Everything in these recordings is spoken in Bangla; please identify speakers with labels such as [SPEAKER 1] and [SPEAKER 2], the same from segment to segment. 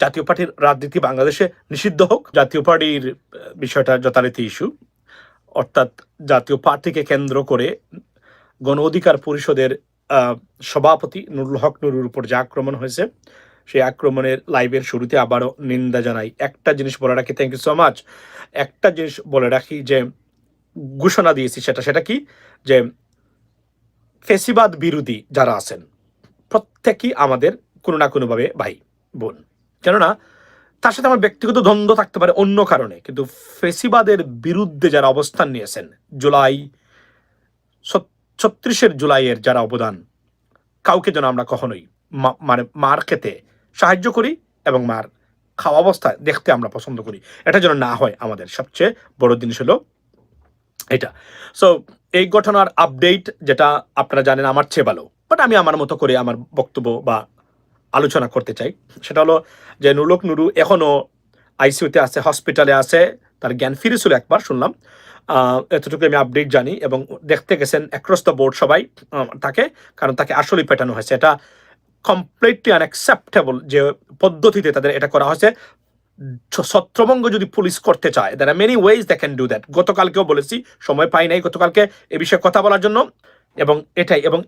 [SPEAKER 1] জাতীয় পার্টির রাজনীতি বাংলাদেশে নিষিদ্ধ হোক। জাতীয় পার্টির বিষয়টা যথারীতি ইস্যু। অর্থাৎ জাতীয় পার্টিকে কেন্দ্র করে গণ অধিকার পরিষদের সভাপতি নুরুল হক নুরুর উপর যে আক্রমণ হয়েছে, সেই আক্রমণের লাইভের শুরুতে আবারও নিন্দা জানাই। একটা জিনিস বলে রাখি থ্যাংক ইউ সো মাচ একটা জিনিস বলে রাখি যে, ঘোষণা দিয়েছি সেটা সেটা কি? যে, ফেসিবাদ বিরোধী যারা আছেন, প্রত্যেকই আমাদের কোনো না কোনোভাবে ভাই, বোন। কেননা, তার সাথে আমার ব্যক্তিগত দ্বন্দ্ব থাকতে পারে অন্য কারণে, কিন্তু ফেসিবাদের বিরুদ্ধে যারা অবস্থান নিয়েছেন, জুলাই ছত্রিশের জুলাইয়ের যারা অবদান, কাউকে যেন আমরা কখনোই মানে মার খেতে সাহায্য করি এবং মার খাওয়া অবস্থায় দেখতে আমরা পছন্দ করি। এটা যেন না হয় আমাদের সবচেয়ে বড় জিনিস হলো এটা। সো এই ঘটনার আপডেট যেটা আপনারা জানেন আমার চেয়ে ভালো বাট আমি আমার মতো করে আমার বক্তব্য বা আলোচনা করতে চাই। সেটা হলো যে নুলক নুরু এখনও আইসিইউতে আছে হসপিটালে আছে, তার জ্ঞান ফিরেছিল একবার, শুনলাম। এতটুকু আমি আপডেট জানি এবং দেখতে গেছেন দ্য বোর্ড সবাই তাকে, কারণ তাকে আসলেই পেটানো হয়েছে। এটা কমপ্লিটলি আনএক্সেপ্টেবল যে পদ্ধতিতে তাদের এটা করা হয়েছে। ছত্রভঙ্গ যদি পুলিশ করতে চায় there are many ways they can do that গতকালকেও বলেছি, সময় পাই নাই গতকালকে এ বিষয়ে কথা বলার জন্য। এবং এটাই, এবং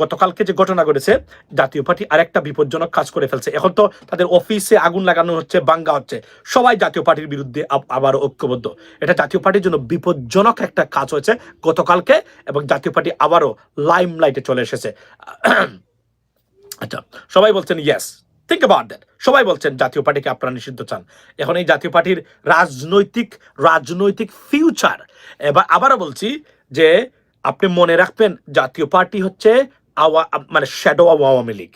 [SPEAKER 1] গতকালকে যে ঘটনা ঘটেছে, জাতীয় পার্টি আরেকটা বিপজ্জনক কাজ করে ফেলছে। এখন তো তাদের অফিসে আগুন লাগানো হচ্ছে, বাঙ্গা হচ্ছে। সবাই জাতীয় পার্টির বিরুদ্ধে আবার ঐক্যবদ্ধ। এটা জাতীয় পার্টির জন্য বিপজ্জনক একটা কাজ হয়েছে গতকালকে, এবং জাতীয় পার্টি আবারও লাইম লাইটে চলে এসেছে। আচ্ছা সবাই বলছেন ইয়েস থিঙ্ক অ্যাবাউট দ্যাট সবাই বলছেন জাতীয় পার্টিকে আপনারা নিষিদ্ধ চান। এখন এই জাতীয় পার্টির রাজনৈতিক রাজনৈতিক ফিউচার এবার আবারও বলছি যে আপনি মনে রাখবেন জাতীয় পার্টি হচ্ছে আওয়া মানে shadow Awami League.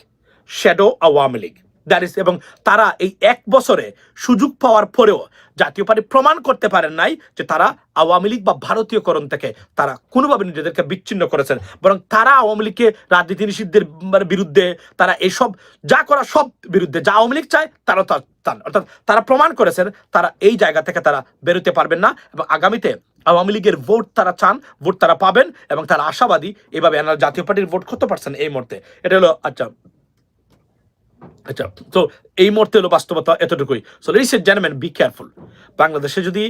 [SPEAKER 1] Shadow Awami League. That is এবং তারা এই এক বছরে সুযোগ পাওয়ার পরেও জাতীয় পার্টি প্রমাণ করতে পারেন নাই যে তারা আওয়ামী লীগ বা ভারতীয়করণ থেকে তারা কোনোভাবে নিজেদেরকে বিচ্ছিন্ন করেছেন। বরং তারা আওয়ামী লীগকে রাজনীতি নিষিদ্ধের মানে বিরুদ্ধে তারা এসব যা করা সব বিরুদ্ধে যা আওয়ামী লীগ চায় তারা তা চান। অর্থাৎ তারা প্রমাণ করেছেন তারা এই জায়গা থেকে তারা বেরোতে পারবেন না এবং আগামীতে আওয়ামী লীগের ভোট তারা চান, ভোট তারা পাবেন এবং তারা আশাবাদী এভাবে জাতীয় পার্টির ভোট কত পার্সেন্ট এই মুহূর্তে। এটা হলো আচ্ছা আচ্ছা তো এই মুহূর্তে হলো বাস্তবতা এতটুকুই। So ladies and gentleman be careful বাংলাদেশে যদি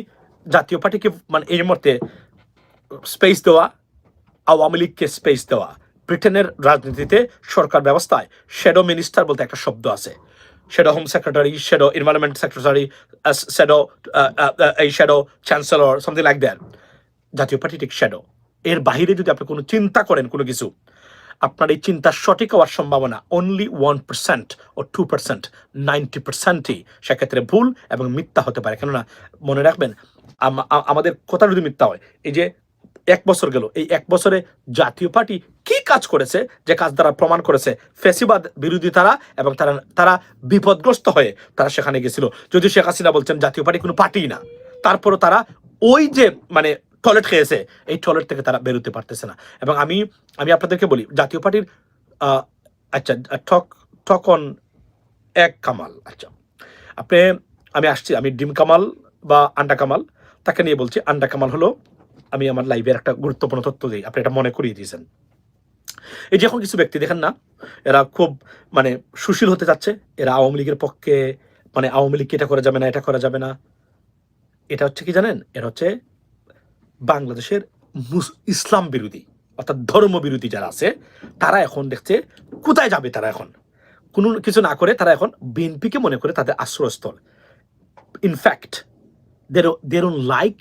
[SPEAKER 1] জাতীয় পার্টিকে মানে এই মুহূর্তে স্পেস দেওয়া, আওয়ামী লীগকে স্পেস দেওয়া, ব্রিটেনের রাজনীতিতে সরকার ব্যবস্থায় শ্যাডো মিনিস্টার বলতে একটা শব্দ আছে। Shadow home secretary shadow environment secretary shadow এই shadow chancellor something like that Jatiya Party ঠিক শ্যাডো এর বাহিরে যদি আপনি কোনো চিন্তা করেন কোনো কিছু আপনার এই চিন্তা সঠিক হওয়ার সম্ভাবনা অনলি ওয়ান পার্সেন্ট ও টু পার্সেন্ট নাইনটি পার্সেন্টই সেক্ষেত্রে ভুল এবং মিথ্যা হতে পারে। কেননা, মনে রাখবেন আমাদের কথা যদি মিথ্যা হয়, এই যে এক বছর গেল, এই এক বছরে জাতীয় পার্টি কি কাজ করেছে, যে কাজ দ্বারা প্রমাণ করেছে, ফেসিবাদ বিরোধী তারা এবং তারা তারা বিপদগ্রস্ত হয়ে তারা সেখানে গেছিল। যদি শেখ হাসিনা বলছেন জাতীয় পার্টি কোনো পার্টি না, তারপরও তারা ওই যে মানে টয়লেট খেয়েছে, এই টয়লেট থেকে তারা বেরোতে পারতেছে না। এবং আমি আমি আপনাদেরকে বলি, জাতীয় পার্টির আচ্ছা ঠক ঠকন এক কামাল আচ্ছা। আপনি, আমি আসছি, আমি ডিম কামাল বা আন্ডা কামাল, তাকে নিয়ে বলছি, আন্ডা কামাল হলো, আমি আমার লাইভের একটা গুরুত্বপূর্ণ তথ্য দিই, আপনি এটা মনে করিয়ে দিয়েছেন। এই যে এখন কিছু ব্যক্তি, দেখেন না, এরা খুব মানে সুশীল হতে যাচ্ছে এরা আওয়ামী লীগের পক্ষে মানে আওয়ামী লীগকে এটা করা যাবে না, এটা করা যাবে না এটা হচ্ছে কি জানেন? এটা হচ্ছে বাংলাদেশের ইসলাম বিরোধী অর্থাৎ ধর্ম বিরোধী যারা আছে তারা এখন দেখছে কোথায় যাবে তারা এখন? কোনো কিছু না করে তারা এখন বিএনপিকে মনে করে তাদের আশ্রয়স্থল। In fact they don't like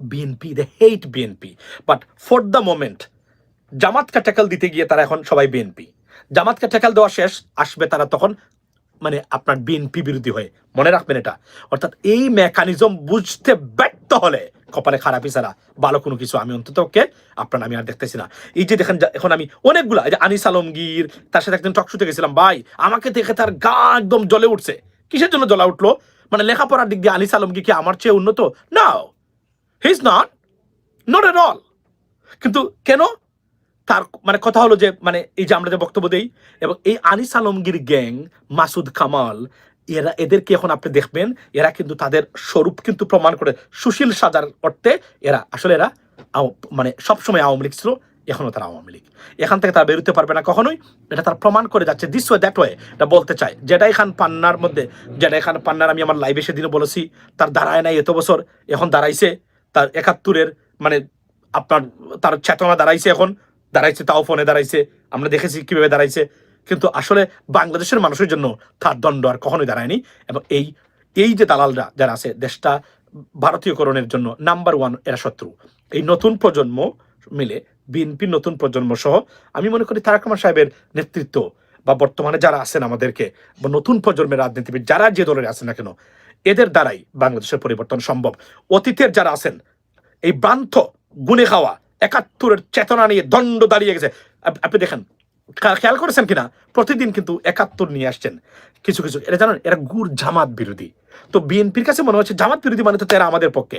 [SPEAKER 1] BNP, they hate BNP. But for the moment, জামাতকে ট্যাকল দিতে গিয়ে তারা এখন সবাই বিএনপি। জামাতকে ট্যাকল দেওয়া শেষ আসবে তারা তখন মানে আপনার বিএনপি বিরোধী হয়ে। মনে রাখবেন এটা। অর্থাৎ এই মেকানিজম বুঝতে ব্যর্থ হলে কপালে খারাপই ছাড়া ভালো কোনো কিছু আমি অন্তত কে আপনার আমি আর দেখতেছি না। এই যে দেখেন এখন আমি অনেকগুলা, এই যে আনিস আলমগীর, তার সাথে একদিন টকশুতে গেছিলাম, ভাই, আমাকে দেখে তার গা একদম জ্বলে উঠছে। কিসের জন্য জ্বলা উঠল? মানে লেখাপড়ার দিক দিয়ে আনিস আলমগীর কি আমার চেয়ে উন্নত? না he is not not at all কিন্তু কেন? তার মানে কথা হলো যে মানে এই যে আমরা যে বক্তব্য দেই, এবং এই আনিস আলমগীর গ্যাং, মাসুদ কামাল, এরা এদেরকে এখন আপনি দেখবেন, এরা কিন্তু তাদের স্বরূপ কিন্তু প্রমাণ করে সুশীল সাজার অর্থে এরা, আসলে এরা মানে সবসময় আওয়ামী লীগ ছিল, এখনও তারা আওয়ামী লীগ। এখান থেকে তারা বেরোতে পারবে না কখনোই, এটা তারা প্রমাণ করে যাচ্ছে দিস ওয়ে দ্যাট ওয়ে এটা বলতে চাই জেডাই খান পান্নার মধ্যে, জেডাই খান পান্নার আমি আমার লাইভে সেদিনও বলেছি, তার দাঁড়ায় নাই এত বছর, এখন দাঁড়াইছে, তার একাত্তরের মানে আপনার, তার চেতনা দাঁড়াইছে এখন দাঁড়াইছে, তাও ফোনে দাঁড়াইছে, আমরা দেখেছি কীভাবে দাঁড়াইছে। কিন্তু আসলে বাংলাদেশের মানুষের জন্য তার দণ্ড আর কখনোই দাঁড়ায়নি এবং এই এই যে দালালরা যারা আছে, দেশটা ভারতীয়করণের জন্য নাম্বার ওয়ান এরা শত্রু। এই নতুন প্রজন্ম মিলে বিএনপির নতুন প্রজন্ম সহ আমি মনে করি তারেক সাহেবের নেতৃত্ব বা বর্তমানে যারা আছেন আমাদেরকে বা নতুন প্রজন্মের রাজনীতিবিদ যারা যে দলের আছেন না কেন, এদের দ্বারাই বাংলাদেশের পরিবর্তন সম্ভব। অতীতের যারা আছেন, এই ভ্রান্ত, গুনে খাওয়া একাত্তরের চেতনা নিয়ে দণ্ড দাঁড়িয়ে গেছে। আপনি দেখেন খেয়াল করেছেন কিনা? প্রতিদিন কিন্তু একাত্তর নিয়ে আসছেন। কিছু কিছু, এটা জানেন, এরা গুড় জামাত বিরোধী। তো বিএনপির কাছে মনে হচ্ছে জামাত বিরোধী মানে তো এরা আমাদের পক্ষে।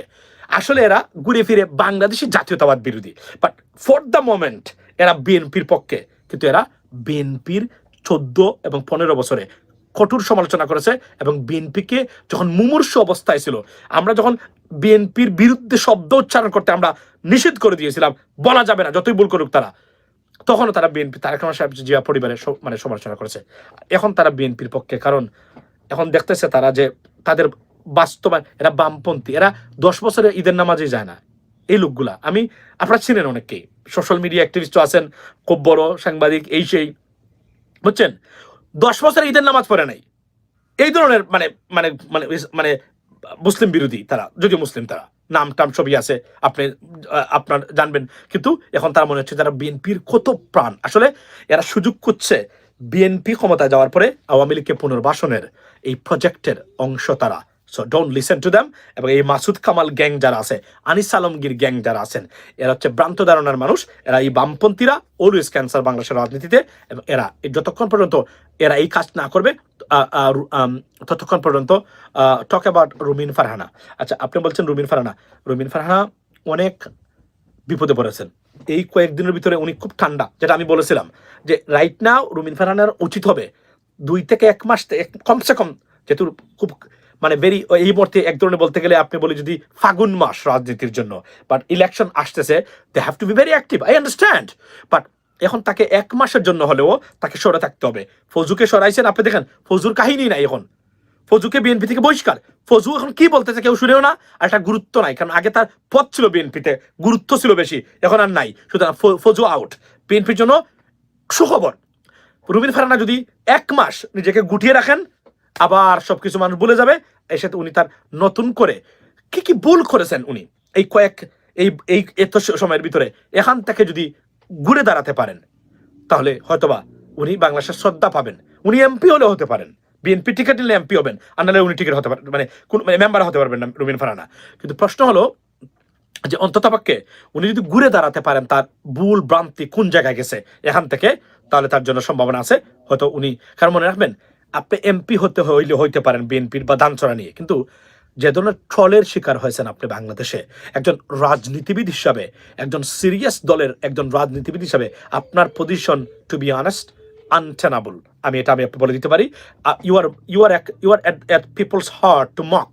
[SPEAKER 1] আসলে এরা ঘুরে ফিরে বাংলাদেশি জাতীয়তাবাদ বিরোধী। বাট ফর দ্য মোমেন্ট এরা বিএনপির পক্ষে। কিন্তু এরা বিএনপির চোদ্দ এবং পনেরো বছরে কঠোর সমালোচনা করেছে এবং বিএনপিকে যখন মুমূর্ষ অবস্থায় ছিল, আমরা যখন বিএনপির বিরুদ্ধে শব্দ উচ্চারণ করতে আমরা নিষেধ করে দিয়েছিলাম, বলা যাবে না যতই ভুল করুক তারা। তখনও তারা বিএনপি, তারেক রহমান সাহেব জিয়া পরিবারের মানে সমালোচনা করেছে। এখন তারা বিএনপির পক্ষে, কারণ এখন দেখতেছে তারা যে তাদের বাস্তবায়ন এরা বামপন্থী, এরা দশ বছরে ঈদের নামাজে যায় না। এই লোকগুলা, আমি, আপনারা চিনেন অনেককেই, সোশ্যাল মিডিয়া অ্যাক্টিভিস্ট আছেন, খুব বড় সাংবাদিক, এই সেই, বুঝছেন? দশ বছরে ঈদের নামাজ পড়ে নাই। এই ধরনের মানে মানে মানে মানে মুসলিম বিরোধী তারা, যদিও মুসলিম তারা, নাম টাম ছবি আছে, আপনি আপনার জানবেন। কিন্তু এখন তারা মনে হচ্ছে যারা বিএনপির কত প্রাণ, আসলে এরা সুযোগ করছে বিএনপি ক্ষমতায় যাওয়ার পরে আওয়ামী লীগকে পুনর্বাসনের এই প্রজেক্টের অংশ তারা। So don't listen to them এবং এই মাসুদ কামাল গ্যাং যারা আছে, আনিস আলমগীর গ্যাং যারা আছেন, এরা হচ্ছে ভ্রান্ত ধারণার মানুষ। এরা এই বামপন্থীরা অলওয়েজ ক্যান্সার বাংলাদেশের রাজনীতিতে, এবং এরা যতক্ষণ পর্যন্ত এরা এই কাজ না করবে ততক্ষণ পর্যন্ত টক অ্যাবাউট রুমিন ফারহানা। আচ্ছা আপনি বলছেন রুমিন ফারহানা। রুমিন ফারহানা অনেক বিপদে পড়েছেন। এই কয়েকদিনের ভিতরে উনি খুব ঠান্ডা, যেটা আমি বলেছিলাম, যে রাইট নাও রুমিন ফারহানার উচিত হবে দুই থেকে এক মাস কমসে কম, যেহেতু খুব মানে ভেরি এই মুহূর্তে এক ধরনের বলতে গেলে আপনি বলি যদি ফাগুন মাস রাজনীতির জন্য। বাট ইলেকশন আসতেছে they have to be very active I understand but এখন তাকে এক মাসের জন্য হলেও তাকে সরে থাকতে হবে। ফজুকে সরাইছেন, আপনি দেখেন, ফজুর কাহিনী নাই এখন। ফজুকে বিএনপি থেকে বহিষ্কার। ফজু এখন কি বলতেছে কেউ শুনেও না, আর একটা গুরুত্ব নাই, কারণ আগে তার পথ ছিল বিএনপিতে গুরুত্ব ছিল বেশি, এখন আর নাই। সুতরাং ফজু আউট বিএনপির জন্য সুখবর। রুবিন ফারানা যদি এক মাস নিজেকে গুটিয়ে রাখেন আবার সবকিছু মানুষ ভুলে যাবে। এসে তো উনি তার নতুন করে কি কি ভুল করেছেন উনি? এই কয়েক, এই এই এত সময়ের ভিতরে। এখান থেকে যদি ঘুরে দাঁড়াতে পারেন, তাহলে হয়তোবা উনি বাংলাদেশের শ্রদ্ধা পাবেন। উনি এমপি হলেও হতে পারেন। বিএনপি টিকিট নিলে এমপি হবেন। আর নাহলে উনি টিকিট হতে পারেন মানে কোন মেম্বার হতে পারবেন না রুবিন ফারানা। কিন্তু প্রশ্ন হলো যে অন্ততপক্ষে উনি যদি ঘুরে দাঁড়াতে পারেন, তার ভুল ভ্রান্তি কোন জায়গায় গেছে এখান থেকে, তাহলে তার জন্য সম্ভাবনা আছে। হয়তো উনি, কারণ মনে রাখবেন আপনি এমপি হতে হইলে হইতে পারেন বিএনপির বা দানচড়া নিয়ে কিন্তু যে ধরনের ট্রলের শিকার হয়েছেন আপনি বাংলাদেশে, একজন রাজনীতিবিদ হিসাবে, একজন সিরিয়াস দলের একজন রাজনীতিবিদ হিসাবে, আপনার position to be honest untenable আমি এটা আমি বলে দিতে পারি you are you are you are at people's heart to mock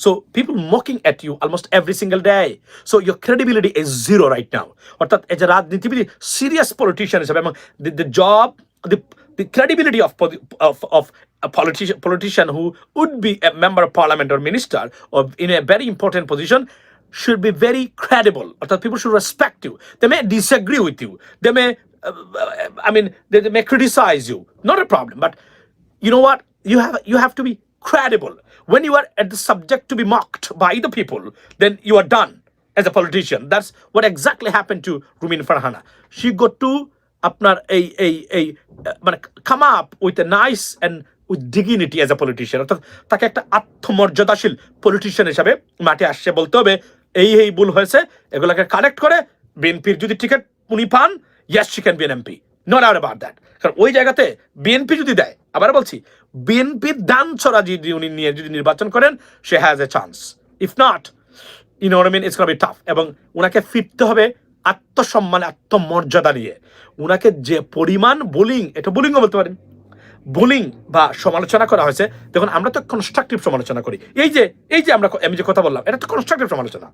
[SPEAKER 1] so people mocking at you almost every single day. So your credibility is zero right now. অর্থাৎ এজ এ রাজনীতিবিদ সিরিয়াস পলিটিশিয়ান হিসাবে এবং the job, the the credibility of poli- of of a politician politician who would be a member of parliament or minister or in a very important position should be very credible. Ọর্থাৎ people should respect you. They may disagree with you. They may uh, I mean they, they may criticize you. Not a problem, but you know what you have you have to be credible when you are at the subject to be mocked by the people then you are done as a politician that's what exactly happened to Rumin Farhana she got to আপনার এই এই এই মানে come up with a nice and with dignity as a politician, অর্থাৎ তাকে একটা আত্মমর্যাদাশীল পলিটিশিয়ান হিসাবে মাঠে আসছে বলতে হবে। এই এই ভুল হয়েছে, এগুলোকে কালেক্ট করে বিএনপির যদি টিকিট উনি পান yes she can be an MP not out about that কারণ ওই জায়গাতে বিএনপি যদি দেয়, আবার বলছি বিএনপির দান ছড়া যদি উনি নিয়ে, যদি নির্বাচন করেন, সে has a chance if not you know mean it's be tough এবং ওনাকে ফিরতে হবে আত্মসম্মান, আত্মমর্যাদা নিয়ে। ওনাকে যে পরিমাণ বোলিং এটা বোলিংও বলতে পারেন। বুলিং বা সমালোচনা করা হয়েছে। দেখুন, আমরা তো কনস্ট্রাকটিভ সমালোচনা করি। এই যে এই যে আমরা আমি যে কথা বললাম, এটা তো কনস্ট্রাকটিভ সমালোচনা।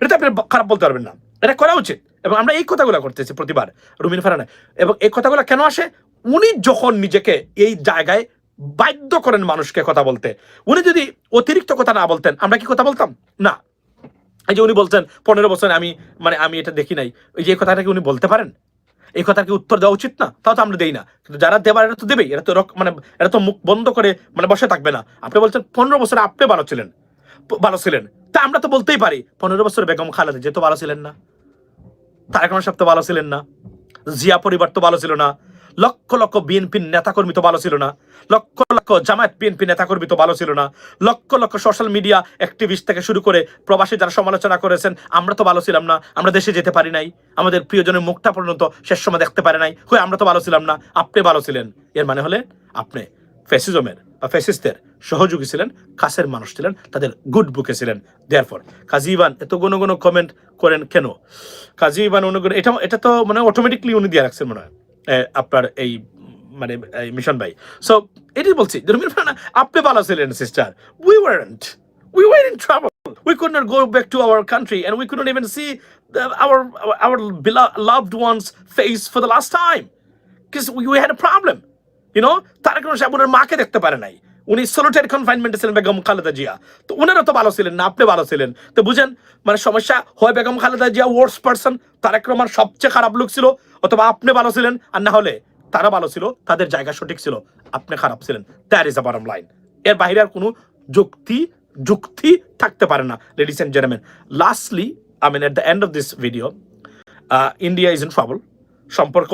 [SPEAKER 1] এটা তো আপনি খারাপ বলতে পারবেন না। এটা করা উচিত। এবং আমরা এই কথাগুলো করতেছি প্রতিবার, রুমিন ফারানা। এবং এই কথাগুলো কেন আসে? উনি যখন নিজেকে এই জায়গায় বাধ্য করেন মানুষকে কথা বলতে। উনি যদি অতিরিক্ত কথা না বলতেন, আমরা কি কথা বলতাম? না। এই যে উনি বলছেন, পনেরো বছর আমি মানে আমি এটা দেখি নাই। এই যে কথাটা কি উনি বলতে পারেন? এই কথার কি উত্তর দেওয়া উচিত না? তাও তো আমরা দেই না। কিন্তু যারা দেবার এটা তো দেবেই। এটা তো মানে এটা তো মুখ বন্ধ করে মানে বসে থাকবে না। আপনি বলছেন, পনেরো বছরে আপনি ভালো ছিলেন। ভালো ছিলেন। তা আমরা তো বলতেই পারি, পনেরো বছর বেগম খালেদা যে তো ভালো ছিলেন না। তারেক রহমান সাহেব তো ভালো ছিলেন না। জিয়া পরিবার তো ভালো ছিল না। লক্ষ লক্ষ বিএনপির নেতাকর্মী তো ভালো ছিল না। লক্ষ লক্ষ জামায়াত বিএনপি নেতাকর্মী তো ভালো ছিল না। Lakh lakh social media activist থেকে শুরু করে প্রবাসী যারা সমালোচনা করেছেন, আমরা তো ভালো ছিলাম না, আমরা দেশে যেতে পারি নাই। আমাদের প্রিয়জনের মুখটা পর্যন্ত শেষ সময় দেখতে পারে নাই। হয়ে আমরা তো ভালো ছিলাম না, আপনি ভালো ছিলেন। এর মানে হলে আপনি ফ্যাসিজমের বা ফ্যাসিস্টের সহযোগী ছিলেন, কাছের মানুষ ছিলেন, তাদের গুড বুকে ছিলেন। দেয়ার ফর কাজী ইবান এত গুণ গুণ কমেন্ট করেন কেন? কাজী ইবান অনুগুণ এটা এটা তো মানে অটোমেটিকলি উনি দিয়ে রাখছেন মনে হয়। আপনার এই মানে মিশন ভাই। সো এটাই বলছি ফারানা, আপনি ভালো ছিলেন sister we weren't we were in trouble. We could not go back to our country, and we could even see the, our our, our belo- loved ones' face for the last time. Because we, we had a problem. You know, ওনার মাকে দেখতে পারে নাই। উনি সোলোটারি কনফাইনমেন্টে ছিলেন বেগম খালেদা জিয়া। তো ওনারা তো ভালো ছিলেন না আপনি ভালো ছিলেন। তো বুঝেন মানে সমস্যা হয় বেগম খালেদা জিয়া ওয়ার্স পার্সন তারেক রহমান সবচেয়ে খারাপ লোক ছিল অথবা আপনি ভালো ছিলেন আর না হলে। তারা ভালো ছিল, তাদের জায়গা সঠিক ছিল, আপনি খারাপ ছিলেন। দ্যার ইজ আ লাইন এর বাইরে আর কোনো যুক্তি যুক্তি থাকতে পারে না ladies and gentleman lastly I mean at the end of this video India is in trouble সম্পর্ক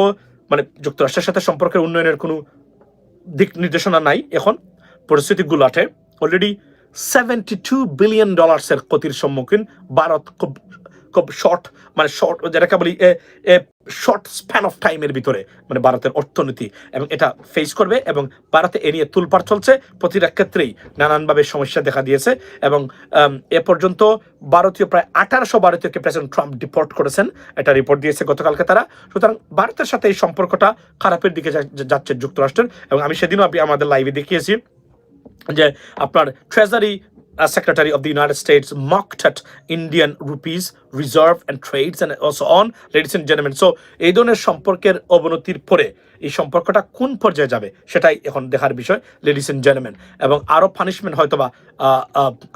[SPEAKER 1] মানে যুক্তরাষ্ট্রের সাথে সম্পর্কের উন্নয়নের কোনো দিক নির্দেশনা নাই এখন। পরিস্থিতিগুলো আছে অলরেডি সেভেন্টি টু বিলিয়ন ডলার্সের ক্ষতির সম্মুখীন ভারত খুব শর্ট মানে শর্ট যেটাকে বলি শর্ট স্প্যান অফ টাইমের ভিতরে মানে ভারতের অর্থনীতি। এবং এটা ফেস করবে এবং ভারতে এ নিয়ে তুলপার চলছে প্রতিটা ক্ষেত্রেই, নানানভাবে সমস্যা দেখা দিয়েছে। এবং এ পর্যন্ত ভারতীয় প্রায় আঠারোশো ভারতীয়কে প্রেসিডেন্ট ট্রাম্প ডিপোর্ট করেছেন, এটা রিপোর্ট দিয়েছে গতকালকে তারা। সুতরাং ভারতের সাথে এই সম্পর্কটা খারাপের দিকে যাচ্ছে যুক্তরাষ্ট্রের। এবং আমি সেদিনও আমাদের লাইভে দেখিয়েছি যে আপনার treasury secretary of the United States mocked at Indian rupees reserve and trades and also on ladies and gentleman so এই ধরনের সম্পর্কের অবনতির পরে এই সম্পর্কটা কোন পর্যায়ে যাবে, সেটাই এখন দেখার বিষয় লেডিস এন্ড জেন্টলম্যান এবং আরও পানিশমেন্ট হয়তোবা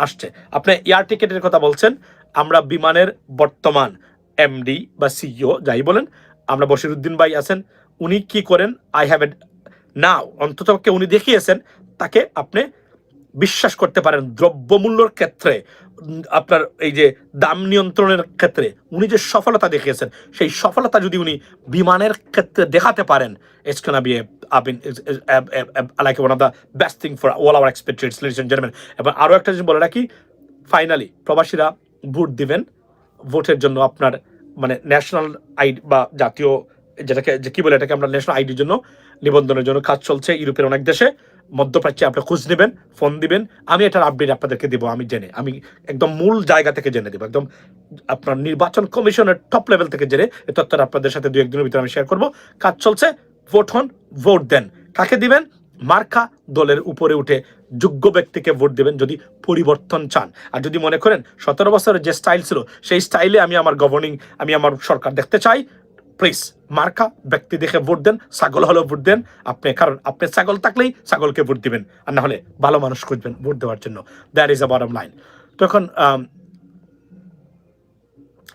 [SPEAKER 1] আসছে। আপনি এয়ার টিকেটের কথা বলছেন, আমরা বিমানের বর্তমান এমডি বা সিইও যাই বলেন, আমরা বশিরুদ্দিন ভাই আছেন, উনি কি করেন? আই হ্যাভ এ নাও অন্তত উনি দেখিয়েছেন, তাকে আপনি বিশ্বাস করতে পারেন দ্রব্যমূল্যর ক্ষেত্রে, আপনার এই যে দাম নিয়ন্ত্রণের ক্ষেত্রে, উনি যে সফলতা দেখিয়েছেন, সেই সফলতা যদি উনি বিমানের ক্ষেত্রে দেখাতে পারেন it's can be like one of the best thing for all our expecteds ladies gentleman এবং আরও একটা জিনিস বলে রাখি ফাইনালি প্রবাসীরা ভোট দিবেন, ভোটের জন্য আপনার মানে ন্যাশনাল আইডি বা জাতীয় যেটাকে, যে কি বলে এটাকে আমরা ন্যাশনাল আইডির জন্য নিবন্ধনের জন্য কাজ চলছে, ইউরোপের অনেক দেশে। মধ্যপ্রাচ্যে আপনি খোঁজ নেবেন, ফোন দিবেন, আমি এটার আপডেট আপনাদেরকে দেবো, আমি জেনে, আমি একদম মূল জায়গা থেকে জেনে দেবো, একদম আপনার নির্বাচন কমিশনের টপ লেভেল থেকে জেনে এ তথ্যটা আপনাদের সাথে দু একদিনের ভিতরে আমি শেয়ার করব। কাজ চলছে ভোট হন ভোট দেন। কাকে দিবেন? মার্কা দলের উপরে উঠে যোগ্য ব্যক্তিকে ভোট দেবেন যদি পরিবর্তন চান। আর যদি মনে করেন, সতেরো বছরের যে স্টাইল ছিল, সেই স্টাইলে আমি আমার গভর্নিং আমি আমার সরকার দেখতে চাই। প্লিজ মার্কা ব্যক্তি দেখে ভোট দেন ছাগল হলেও ভোট দেন আপনি কারণ আপনি ছাগল থাকলেই ছাগলকে ভোট দিবেন আর না হলে ভালো মানুষ খুঁজবেন ভোট দেওয়ার জন্য দ্যাট ইজ আ লাইন তখন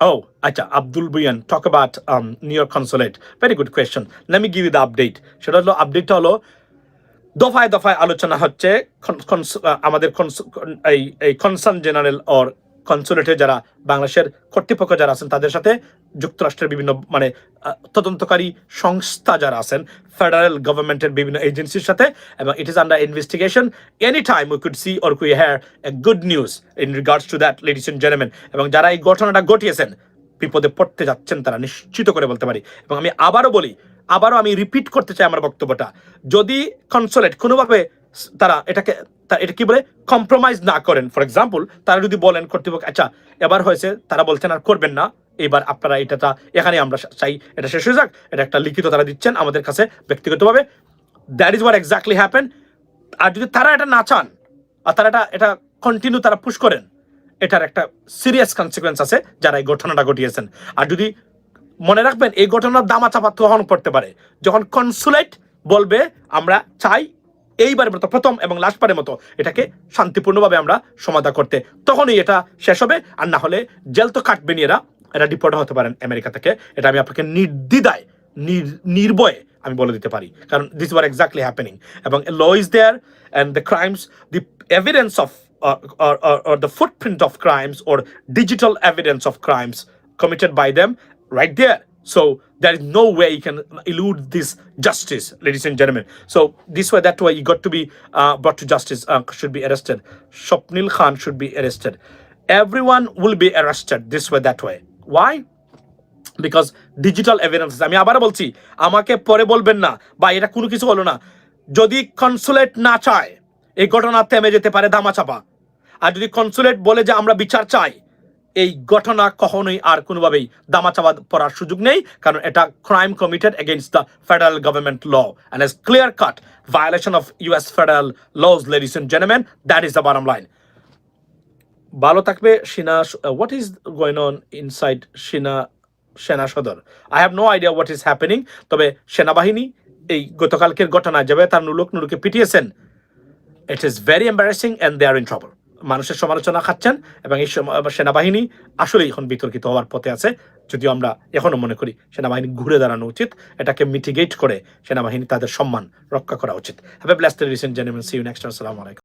[SPEAKER 1] Oh, acha, Abdul Buyan, talk about um, New York consulate. Very good question. Let me give you. সেটা হলো আপডেটটা হলো দফায় দফায় আলোচনা হচ্ছে আহ, আমাদের এই কনসার্ন জেনারেল অর কনসুলেটে যারা বাংলাদেশের কর্তৃপক্ষ যারা আছেন, তাদের সাথে যুক্তরাষ্ট্রের বিভিন্ন মানে তদন্তকারী সংস্থা যারা আছেন ফেডারেল গভর্নমেন্টের বিভিন্ন এজেন্সির সাথে, এবং it is under investigation any time we could see or we hear a good news in regards to that ladies and gentleman এবং যারা এই ঘটনাটা ঘটিয়েছেন, বিপদে পড়তে যাচ্ছেন, তারা নিশ্চিত করে বলতে পারি। এবং আমি আবারও বলি, আবারও আমি রিপিট করতে চাই আমার বক্তব্যটা। যদি কনসোলেট কোনোভাবে তারা এটাকে এটা কি বলে? কম্প্রোমাইজ না করেন। ফর এক্সাম্পল তারা যদি বলেন কর্তৃপক্ষ আচ্ছা এবার হয়েছে, তারা বলছেন আর করবেন না। এবার আপনারা এটাটা এখানে আমরা চাই, এটা শেষ হয়ে যাক। এটা একটা লিখিত তারা দিচ্ছেন আমাদের কাছে ব্যক্তিগতভাবে। That is what exactly happen আর যদি তারা এটা না চান, আর তারা এটা এটা কন্টিনিউ তারা পুশ করেন, এটার একটা সিরিয়াস কনসিকুয়েন্স আছে যারা এই ঘটনাটা ঘটিয়েছেন। আর যদি মনে রাখবেন, এই ঘটনার দামা চাপা তখন পড়তে পারে। যখন কনসুলেট বলবে, আমরা চাই এইবারের মতো, প্রথম এবং লাস্টবারের মতো এটাকে শান্তিপূর্ণভাবে আমরা সমাধা করতে, তখনই এটা শেষ হবে। আর না হলে জেল তো কাটবেনি এরা। এরা ডিপোর্ট হতে পারেন আমেরিকা থেকে। এটা আমি আপনাকে নির্দ্বিধায়, নির- নির্ভয়ে আমি বলে দিতে পারি। কারণ দিস ওয়ার এক্স্যাক্টলি হ্যাপেনিং এবং law is there and the crimes the evidence of the footprint of crimes or digital evidence of crimes committed by them right there. So there is no way you can elude this justice, ladies and gentlemen. So this way, that way, you got to be uh, brought to justice, uh, should be arrested. Shopnil Khan should be arrested. Everyone will be arrested this way, that way. Why? Because digital evidence আমি আবার বলছি আমাকে পরে বলবেন না বা এটা কোনো কিছু হলো না যদি কনসুলেট না চায় এই ঘটনা থেমে যেতে পারে ধামাচাপা আর যদি কনসুলেট বলে যে আমরা বিচার চাই এই ঘটনা কখনোই আর কোনোভাবেই দামাচাপা পড়ার সুযোগ নেই, কারণ এটা crime committed against the federal government law and as clear cut violation of US federal laws ladies and gentleman that is the bottom line ভালো থাকবে সিনা what is going on inside সিনা, সেনা সদর? I have no idea what is happening তবে সেনাবাহিনী এই গতকালকের ঘটনায় যাবে, তার নুলুক নুলুকে পিটিয়েছেন। It is very embarrassing and they are in trouble মানুষের সমালোচনা খাচ্ছেন এবং এই সেনাবাহিনী আসলেই এখন বিতর্কিত হওয়ার পথে আছে। যদিও আমরা এখনও মনে করি সেনাবাহিনী ঘুরে দাঁড়ানো উচিত, এটাকে মিটিগেট করে সেনাবাহিনী তাদের সম্মান রক্ষা করা উচিত। হ্যাভ এ ব্লাস্টেড রিসেন্ট জেনেমেন সি ইউ নেক্সট আসসালামু আলাইকুম